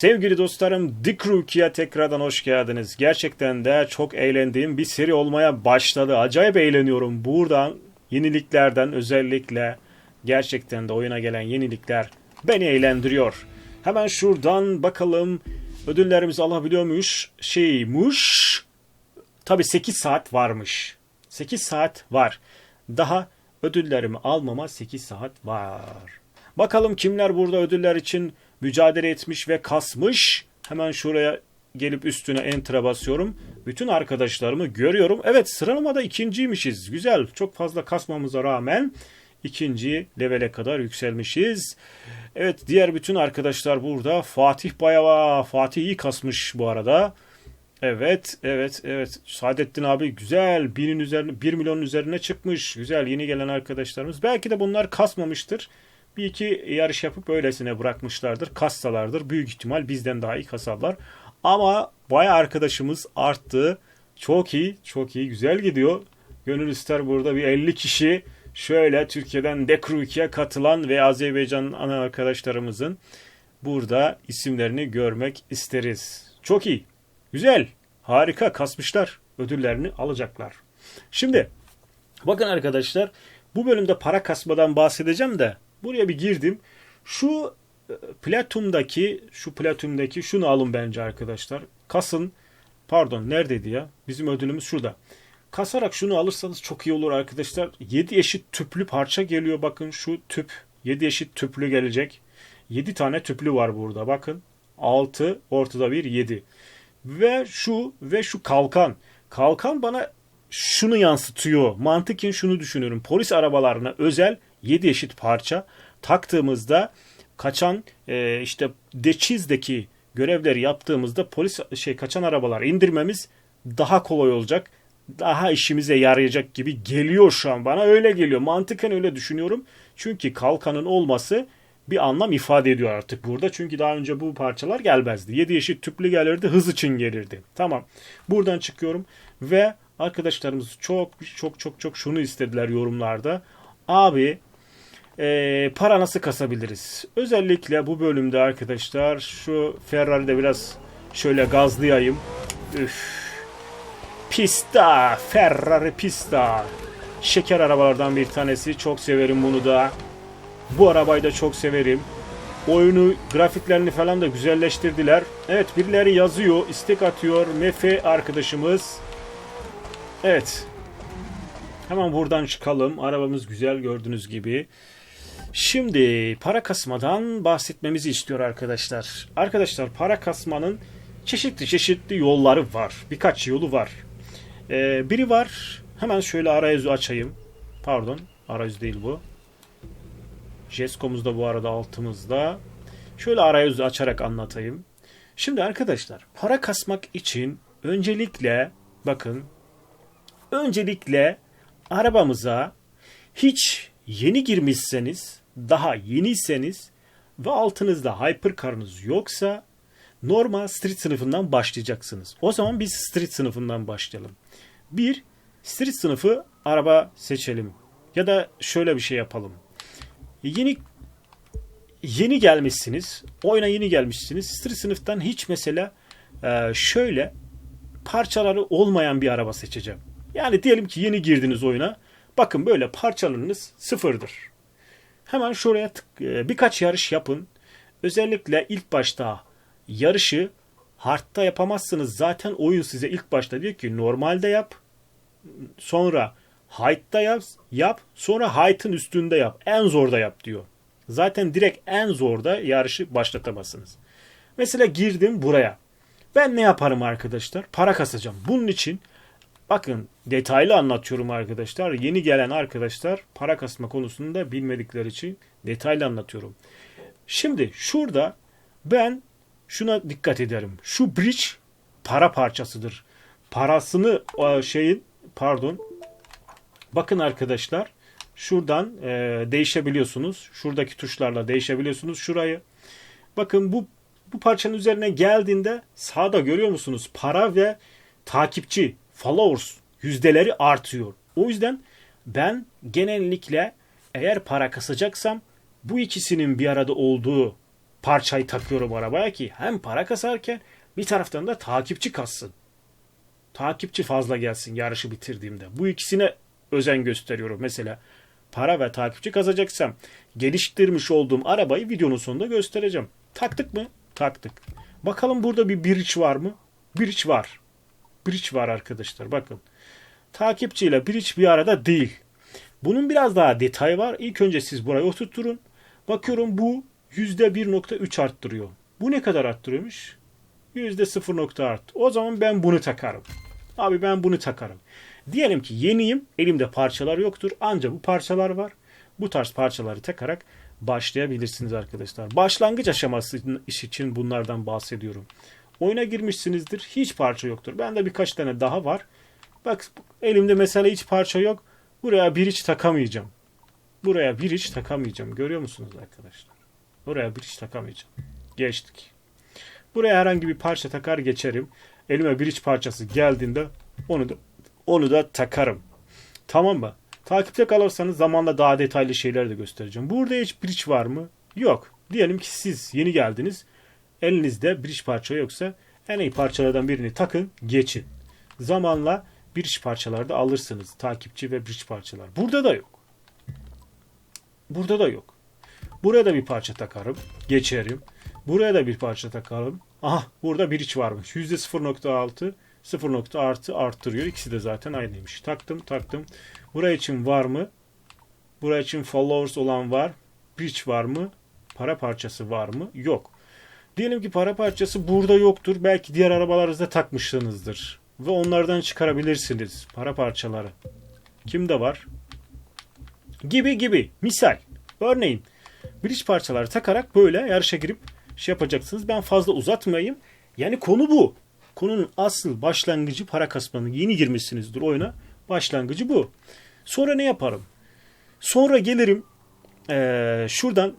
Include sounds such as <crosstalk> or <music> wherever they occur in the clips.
Sevgili dostlarım Dick Rookie'ye tekrardan hoş geldiniz. Gerçekten de çok eğlendiğim bir seri olmaya başladı. Acayip eğleniyorum. Buradan yeniliklerden özellikle gerçekten de oyuna gelen yenilikler beni eğlendiriyor. Hemen şuradan bakalım ödüllerimizi alabiliyor muyuz? Şeymiş. Tabi 8 saat varmış. 8 saat var. Daha ödüllerimi almama 8 saat var. Bakalım kimler burada ödüller için mücadele etmiş ve kasmış. Hemen şuraya gelip üstüne enter'a basıyorum. Bütün arkadaşlarımı görüyorum. Evet sıralamada ikinciymişiz. Güzel. Çok fazla kasmamıza rağmen ikinci levele kadar yükselmişiz. Evet diğer bütün arkadaşlar burada. Fatih Bayava. Fatih iyi kasmış bu arada. Evet, evet, evet. Saadettin abi güzel. Binin üzerine, 1 milyonun üzerine çıkmış. Güzel yeni gelen arkadaşlarımız. Belki de bunlar kasmamıştır. Bir iki yarış yapıp öylesine bırakmışlardır. Kassalardır. Büyük ihtimal bizden daha iyi kasarlar. Ama baya arkadaşımız arttı. Çok iyi, çok iyi. Güzel gidiyor. Gönül ister burada bir 50 kişi şöyle Türkiye'den Dekruki'ye katılan ve Azerbaycan ana arkadaşlarımızın burada isimlerini görmek isteriz. Çok iyi. Güzel. Harika kasmışlar. Ödüllerini alacaklar. Şimdi bakın arkadaşlar bu bölümde para kasmadan bahsedeceğim de buraya bir girdim. Şu e, Platum'daki şu Platum'daki şunu alın bence arkadaşlar. Kasın. Pardon neredeydi ya? Bizim ödülümüz şurada. Kasarak şunu alırsanız çok iyi olur arkadaşlar. 7 eşit tüplü parça geliyor bakın şu tüp. 7 eşit tüplü gelecek. 7 tane tüplü var burada bakın. 6 ortada bir 7. Ve şu ve şu kalkan. Kalkan bana şunu yansıtıyor. Mantıken şunu düşünüyorum. Polis arabalarına özel 7 eşit parça taktığımızda kaçan e, işte deçizdeki görevleri yaptığımızda polis şey kaçan arabalar indirmemiz daha kolay olacak. Daha işimize yarayacak gibi geliyor şu an bana öyle geliyor. Mantıken öyle düşünüyorum. Çünkü kalkanın olması bir anlam ifade ediyor artık burada. Çünkü daha önce bu parçalar gelmezdi. 7 eşit tüplü gelirdi, hız için gelirdi. Tamam. Buradan çıkıyorum ve arkadaşlarımız çok çok çok çok şunu istediler yorumlarda. Abi e, para nasıl kasabiliriz? Özellikle bu bölümde arkadaşlar şu Ferrari'de biraz şöyle gazlayayım. Üf. Pista, Ferrari Pista. Şeker arabalardan bir tanesi. Çok severim bunu da. Bu arabayı da çok severim. Oyunu, grafiklerini falan da güzelleştirdiler. Evet birileri yazıyor, istek atıyor. Mefe arkadaşımız. Evet. Hemen buradan çıkalım. Arabamız güzel gördüğünüz gibi. Şimdi para kasmadan bahsetmemizi istiyor arkadaşlar. Arkadaşlar para kasmanın çeşitli çeşitli yolları var. Birkaç yolu var. Ee, biri var. Hemen şöyle arayüzü açayım. Pardon. Arayüz değil bu. Jesco'muz da bu arada altımızda. Şöyle arayüzü açarak anlatayım. Şimdi arkadaşlar para kasmak için öncelikle bakın öncelikle arabamıza hiç yeni girmişseniz daha yeniyseniz ve altınızda hypercar'ınız yoksa normal street sınıfından başlayacaksınız. O zaman biz street sınıfından başlayalım. Bir street sınıfı araba seçelim. Ya da şöyle bir şey yapalım. Yeni yeni gelmişsiniz. Oyuna yeni gelmişsiniz. Street sınıftan hiç mesela e, şöyle parçaları olmayan bir araba seçeceğim. Yani diyelim ki yeni girdiniz oyuna. Bakın böyle parçalarınız sıfırdır. Hemen şuraya tık, e, birkaç yarış yapın. Özellikle ilk başta yarışı hardta yapamazsınız. Zaten oyun size ilk başta diyor ki normalde yap. Sonra Height'ta yap, yap. Sonra Height'ın üstünde yap. En zorda yap diyor. Zaten direkt en zorda yarışı başlatamazsınız. Mesela girdim buraya. Ben ne yaparım arkadaşlar? Para kasacağım. Bunun için bakın detaylı anlatıyorum arkadaşlar. Yeni gelen arkadaşlar para kasma konusunda bilmedikleri için detaylı anlatıyorum. Şimdi şurada ben şuna dikkat ederim. Şu bridge para parçasıdır. Parasını şeyin pardon Bakın arkadaşlar şuradan e, değişebiliyorsunuz. Şuradaki tuşlarla değişebiliyorsunuz şurayı. Bakın bu bu parçanın üzerine geldiğinde sağda görüyor musunuz? Para ve takipçi followers yüzdeleri artıyor. O yüzden ben genellikle eğer para kasacaksam bu ikisinin bir arada olduğu parçayı takıyorum arabaya ki hem para kasarken bir taraftan da takipçi kassın. Takipçi fazla gelsin yarışı bitirdiğimde. Bu ikisine özen gösteriyorum. Mesela para ve takipçi kazacaksam geliştirmiş olduğum arabayı videonun sonunda göstereceğim. Taktık mı? Taktık. Bakalım burada bir bridge var mı? Bridge var. Bridge var arkadaşlar bakın. Takipçiyle bridge bir arada değil. Bunun biraz daha detay var. İlk önce siz burayı oturtturun. Bakıyorum bu %1.3 arttırıyor. Bu ne kadar arttırıyormuş? %0. art. O zaman ben bunu takarım. Abi ben bunu takarım. Diyelim ki yeniyim. Elimde parçalar yoktur. Ancak bu parçalar var. Bu tarz parçaları takarak başlayabilirsiniz arkadaşlar. Başlangıç aşaması için bunlardan bahsediyorum. Oyuna girmişsinizdir. Hiç parça yoktur. Bende birkaç tane daha var. Bak elimde mesela hiç parça yok. Buraya bir iç takamayacağım. Buraya bir iç takamayacağım. Görüyor musunuz arkadaşlar? Buraya bir iç takamayacağım. Geçtik. Buraya herhangi bir parça takar geçerim. Elime bir iç parçası geldiğinde onu da onu da takarım. Tamam mı? Takipte kalırsanız zamanla daha detaylı şeyler de göstereceğim. Burada hiç bridge var mı? Yok. Diyelim ki siz yeni geldiniz. Elinizde bridge parça yoksa en iyi parçalardan birini takın, geçin. Zamanla bridge parçaları da alırsınız. Takipçi ve bridge parçalar. Burada da yok. Burada da yok. Buraya da bir parça takarım, geçerim. Buraya da bir parça takalım. Aha burada bir iç varmış. %0.6 0 nokta artı arttırıyor. İkisi de zaten aynıymış. Taktım taktım. Buraya için var mı? Buraya için followers olan var. Bridge var mı? Para parçası var mı? Yok. Diyelim ki para parçası burada yoktur. Belki diğer arabalarınızda takmışsınızdır. Ve onlardan çıkarabilirsiniz para parçaları. Kimde var? Gibi gibi. Misal. Örneğin bridge parçaları takarak böyle yarışa girip şey yapacaksınız. Ben fazla uzatmayayım. Yani konu bu. Konunun asıl başlangıcı para kasmanın. Yeni girmişsinizdir oyuna. Başlangıcı bu. Sonra ne yaparım? Sonra gelirim ee, şuradan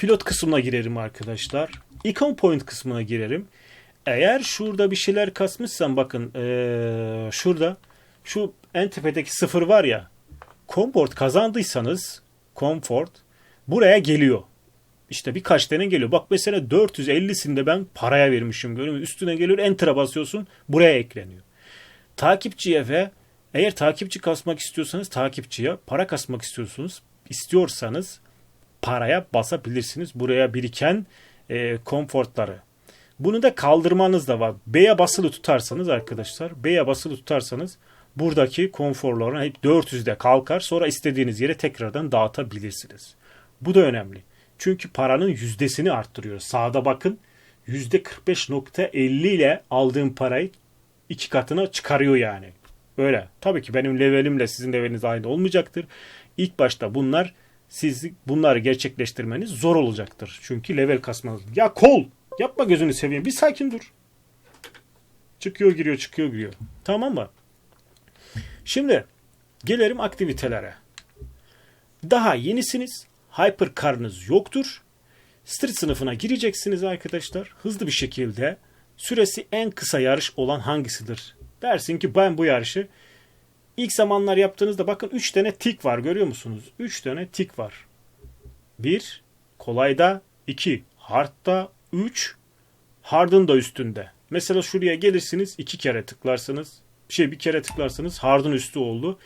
pilot kısmına girerim arkadaşlar. Icon point kısmına girerim. Eğer şurada bir şeyler kasmışsam bakın ee, şurada şu en tepedeki sıfır var ya comfort kazandıysanız comfort buraya geliyor. İşte birkaç tane geliyor. Bak mesela 450'sinde ben paraya vermişim. Görüyor musun? Üstüne geliyor enter'a basıyorsun. Buraya ekleniyor. Takipçiye ve eğer takipçi kasmak istiyorsanız takipçiye para kasmak istiyorsunuz istiyorsanız paraya basabilirsiniz. Buraya biriken e, komfortları. Bunu da kaldırmanız da var. B'ye basılı tutarsanız arkadaşlar B'ye basılı tutarsanız buradaki konforların hep 400'de kalkar. Sonra istediğiniz yere tekrardan dağıtabilirsiniz. Bu da önemli. Çünkü paranın yüzdesini arttırıyor. Sağda bakın %45.50 ile aldığım parayı iki katına çıkarıyor yani. Öyle. Tabii ki benim levelimle sizin leveliniz aynı olmayacaktır. İlk başta bunlar siz bunları gerçekleştirmeniz zor olacaktır. Çünkü level kasmanız. Ya kol! Yapma gözünü seveyim. Bir sakin dur. Çıkıyor giriyor çıkıyor giriyor. Tamam mı? Şimdi gelelim aktivitelere. Daha yenisiniz hypercar'ınız yoktur. Street sınıfına gireceksiniz arkadaşlar. Hızlı bir şekilde süresi en kısa yarış olan hangisidir? Dersin ki ben bu yarışı ilk zamanlar yaptığınızda bakın 3 tane tik var görüyor musunuz? 3 tane tik var. 1 kolayda, 2 hardda, 3 hard'ın da üstünde. Mesela şuraya gelirsiniz iki kere tıklarsınız. Şey bir kere tıklarsınız hard'ın üstü oldu.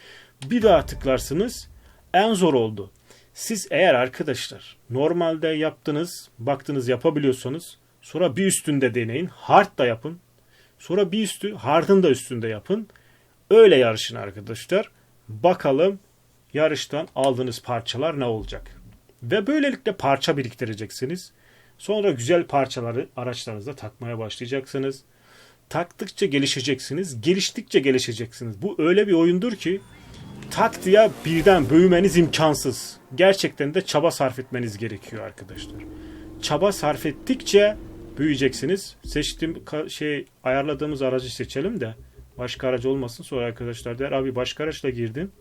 Bir daha tıklarsınız en zor oldu. Siz eğer arkadaşlar normalde yaptınız, baktınız yapabiliyorsanız sonra bir üstünde deneyin. Hard da yapın. Sonra bir üstü hard'ın da üstünde yapın. Öyle yarışın arkadaşlar. Bakalım yarıştan aldığınız parçalar ne olacak. Ve böylelikle parça biriktireceksiniz. Sonra güzel parçaları araçlarınızda takmaya başlayacaksınız. Taktıkça gelişeceksiniz. Geliştikçe gelişeceksiniz. Bu öyle bir oyundur ki tak diye birden büyümeniz imkansız. Gerçekten de çaba sarf etmeniz gerekiyor arkadaşlar. Çaba sarf ettikçe büyüyeceksiniz. Seçtiğim şey ayarladığımız aracı seçelim de Başka araç olmasın sonra arkadaşlar der. Abi başka araçla girdim.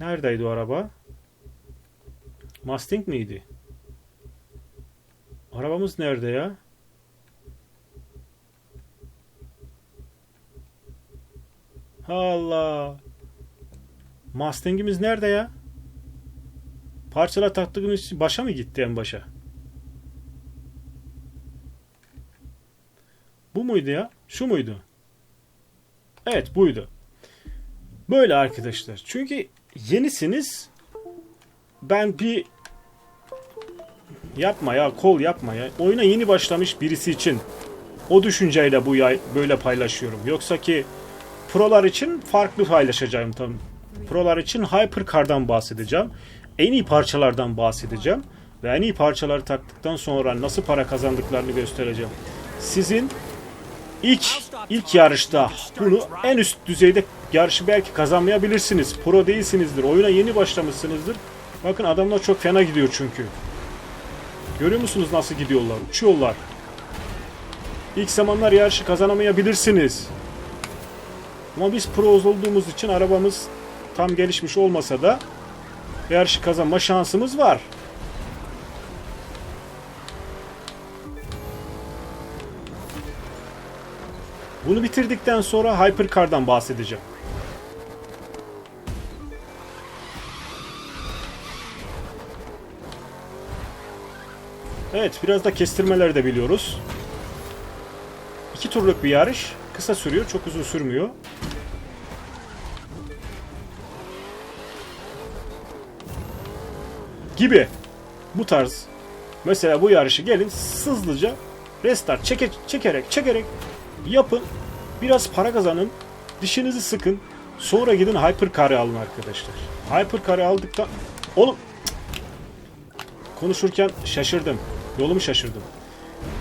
Neredeydi o araba? Mustang miydi? Arabamız nerede ya? Allah. Mustang'imiz nerede ya? Parçala taktığımız başa mı gitti en başa? Bu muydu ya? Şu muydu? Evet buydu. Böyle arkadaşlar. Çünkü yenisiniz. Ben bir yapma ya kol yapma ya. Oyuna yeni başlamış birisi için o düşünceyle bu yay böyle paylaşıyorum. Yoksa ki prolar için farklı paylaşacağım tabii. Prolar için Hypercar'dan bahsedeceğim. En iyi parçalardan bahsedeceğim. Ve en iyi parçaları taktıktan sonra nasıl para kazandıklarını göstereceğim. Sizin ilk ilk yarışta bunu en üst düzeyde yarışı belki kazanmayabilirsiniz. Pro değilsinizdir. Oyuna yeni başlamışsınızdır. Bakın adamlar çok fena gidiyor çünkü. Görüyor musunuz nasıl gidiyorlar? Uçuyorlar. İlk zamanlar yarışı kazanamayabilirsiniz. Ama biz pro olduğumuz için arabamız tam gelişmiş olmasa da yarışı kazanma şansımız var. Bunu bitirdikten sonra Hypercar'dan bahsedeceğim. Evet, biraz da kestirmeleri de biliyoruz. İki turluk bir yarış. Kısa sürüyor, çok uzun sürmüyor. Gibi. Bu tarz. Mesela bu yarışı gelin hızlıca restart çeke, çekerek çekerek yapın. Biraz para kazanın. Dişinizi sıkın. Sonra gidin Hypercar'ı alın arkadaşlar. Hypercar'ı aldıktan... Oğlum... Konuşurken şaşırdım. Yolumu şaşırdım.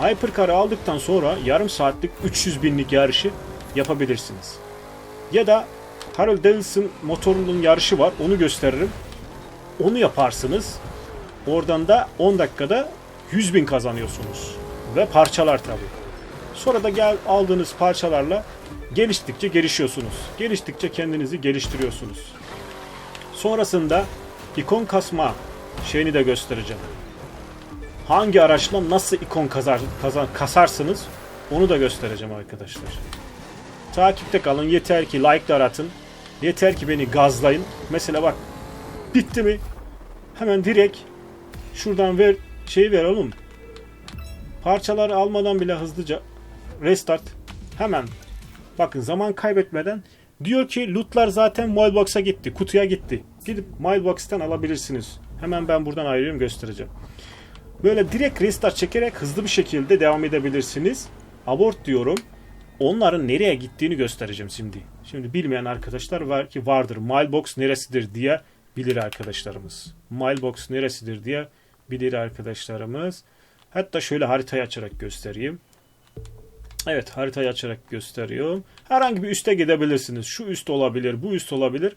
Hypercar'ı aldıktan sonra yarım saatlik 300 binlik yarışı yapabilirsiniz. Ya da Harley Davidson motorunun yarışı var. Onu gösteririm. Onu yaparsınız. Oradan da 10 dakikada 100 bin kazanıyorsunuz. Ve parçalar tabi. Sonra da gel aldığınız parçalarla geliştikçe gelişiyorsunuz. Geliştikçe kendinizi geliştiriyorsunuz. Sonrasında ikon kasma şeyini de göstereceğim. Hangi araçla nasıl ikon kazar, kazan, kasarsınız onu da göstereceğim arkadaşlar. Takipte kalın. Yeter ki like'lar atın. Yeter ki beni gazlayın. Mesela bak bitti mi? Hemen direkt şuradan ver şeyi ver oğlum. Parçaları almadan bile hızlıca restart. Hemen bakın zaman kaybetmeden diyor ki lootlar zaten mailbox'a gitti. Kutuya gitti. Gidip mailbox'tan alabilirsiniz. Hemen ben buradan ayrılıyorum göstereceğim. Böyle direkt restart çekerek hızlı bir şekilde devam edebilirsiniz. Abort diyorum. Onların nereye gittiğini göstereceğim şimdi. Şimdi bilmeyen arkadaşlar var ki vardır. Mailbox neresidir diye bilir arkadaşlarımız. Mailbox neresidir diye bilir arkadaşlarımız. Hatta şöyle haritayı açarak göstereyim. Evet haritayı açarak gösteriyorum. Herhangi bir üste gidebilirsiniz. Şu üst olabilir, bu üst olabilir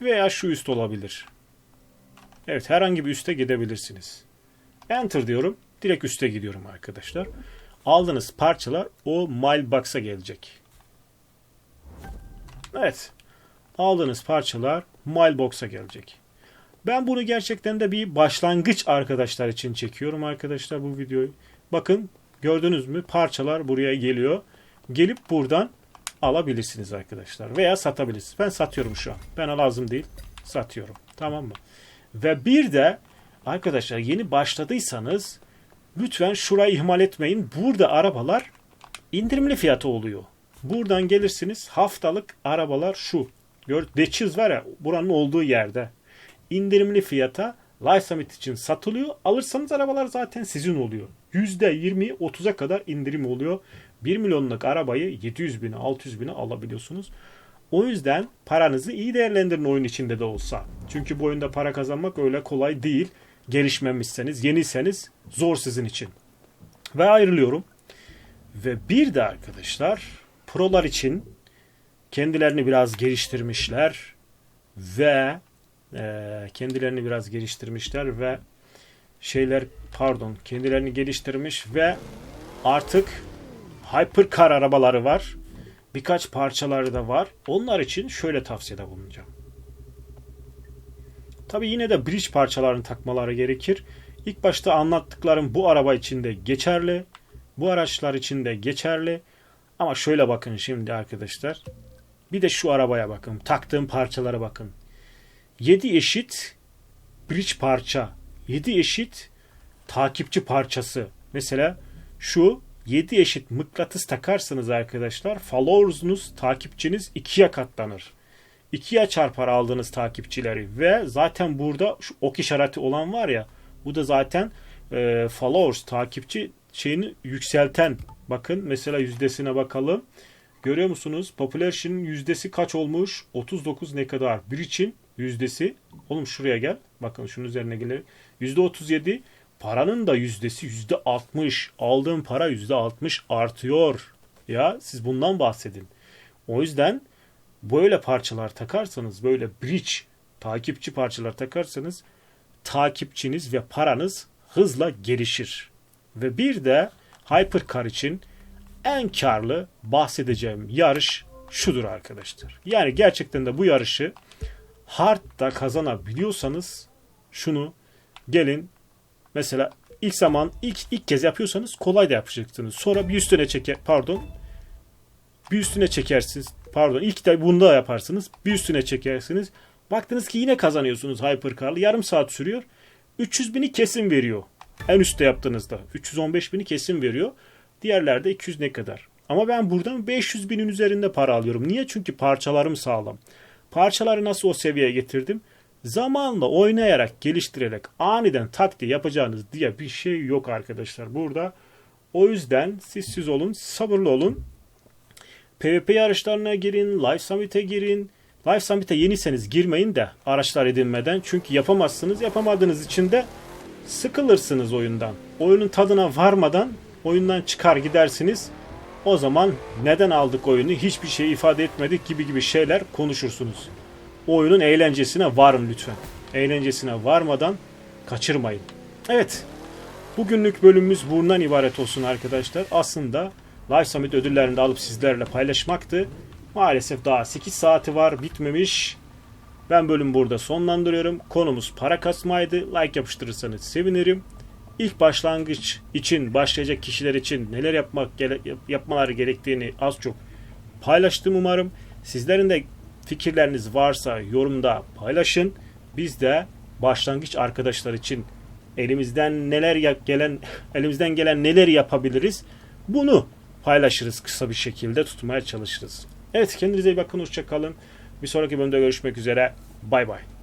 veya şu üst olabilir. Evet herhangi bir üste gidebilirsiniz. Enter diyorum. Direkt üste gidiyorum arkadaşlar. Aldığınız parçalar o mailbox'a gelecek. Evet. Aldığınız parçalar mailbox'a gelecek. Ben bunu gerçekten de bir başlangıç arkadaşlar için çekiyorum arkadaşlar bu videoyu. Bakın gördünüz mü parçalar buraya geliyor. Gelip buradan alabilirsiniz arkadaşlar. Veya satabilirsiniz. Ben satıyorum şu an. Bana lazım değil. Satıyorum. Tamam mı? Ve bir de arkadaşlar yeni başladıysanız lütfen şurayı ihmal etmeyin. Burada arabalar indirimli fiyatı oluyor. Buradan gelirsiniz haftalık arabalar şu. Gör, Deçiz var ya buranın olduğu yerde. indirimli fiyata Live Summit için satılıyor. Alırsanız arabalar zaten sizin oluyor. %20'yi 30'a kadar indirim oluyor. 1 milyonluk arabayı 700 bine 600 bine alabiliyorsunuz. O yüzden paranızı iyi değerlendirin oyun içinde de olsa. Çünkü bu oyunda para kazanmak öyle kolay değil. Gelişmemişseniz, yeniyseniz zor sizin için. Ve ayrılıyorum. Ve bir de arkadaşlar prolar için kendilerini biraz geliştirmişler ve kendilerini biraz geliştirmişler ve şeyler pardon kendilerini geliştirmiş ve artık hypercar arabaları var. Birkaç parçaları da var. Onlar için şöyle tavsiyede bulunacağım. Tabi yine de bridge parçalarını takmaları gerekir. İlk başta anlattıklarım bu araba için de geçerli. Bu araçlar için de geçerli. Ama şöyle bakın şimdi arkadaşlar. Bir de şu arabaya bakın. Taktığım parçalara bakın. 7 eşit bridge parça. 7 eşit takipçi parçası. Mesela şu 7 eşit mıknatıs takarsanız arkadaşlar followers'unuz, takipçiniz ikiye katlanır. İkiye çarpar aldığınız takipçileri ve zaten burada şu ok işareti olan var ya bu da zaten e, followers takipçi şeyini yükselten bakın mesela yüzdesine bakalım. Görüyor musunuz? Population'ın yüzdesi kaç olmuş? 39 ne kadar? Bir için yüzdesi. Oğlum şuraya gel. Bakın şunun üzerine gelelim. %37. Paranın da yüzdesi %60. Aldığım para %60 artıyor. Ya siz bundan bahsedin. O yüzden böyle parçalar takarsanız, böyle bridge takipçi parçalar takarsanız takipçiniz ve paranız hızla gelişir. Ve bir de Hypercar için en karlı bahsedeceğim yarış şudur arkadaşlar. Yani gerçekten de bu yarışı hard'da kazanabiliyorsanız şunu gelin mesela ilk zaman ilk ilk kez yapıyorsanız kolay da yapacaksınız. Sonra bir üstüne çeker pardon bir üstüne çekersiniz. Pardon ilk de bunda yaparsınız. Bir üstüne çekersiniz. Baktınız ki yine kazanıyorsunuz Hypercar'lı. Yarım saat sürüyor. 300 bini kesin veriyor. En üstte yaptığınızda. 315 bini kesin veriyor. Diğerlerde 200 ne kadar. Ama ben buradan 500 binin üzerinde para alıyorum. Niye? Çünkü parçalarım sağlam. Parçaları nasıl o seviyeye getirdim? Zamanla oynayarak, geliştirerek aniden taktiği yapacağınız diye bir şey yok arkadaşlar burada. O yüzden siz siz olun, sabırlı olun. PvP yarışlarına girin, Live Summit'e girin. Live Summit'e yeniyseniz girmeyin de araçlar edinmeden. Çünkü yapamazsınız. Yapamadığınız için de sıkılırsınız oyundan. Oyunun tadına varmadan oyundan çıkar gidersiniz. O zaman neden aldık oyunu hiçbir şey ifade etmedik gibi gibi şeyler konuşursunuz. Oyunun eğlencesine varın lütfen. Eğlencesine varmadan kaçırmayın. Evet. Bugünlük bölümümüz bundan ibaret olsun arkadaşlar. Aslında Live Summit ödüllerini de alıp sizlerle paylaşmaktı. Maalesef daha 8 saati var bitmemiş. Ben bölüm burada sonlandırıyorum. Konumuz para kasmaydı. Like yapıştırırsanız sevinirim. İlk başlangıç için başlayacak kişiler için neler yapmak yapmaları gerektiğini az çok paylaştım umarım. Sizlerin de fikirleriniz varsa yorumda paylaşın. Biz de başlangıç arkadaşlar için elimizden neler gelen <laughs> elimizden gelen neler yapabiliriz bunu paylaşırız kısa bir şekilde tutmaya çalışırız. Evet kendinize iyi bakın hoşçakalın. Bir sonraki bölümde görüşmek üzere. Bay bay.